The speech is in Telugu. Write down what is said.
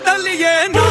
తల్లి ఏను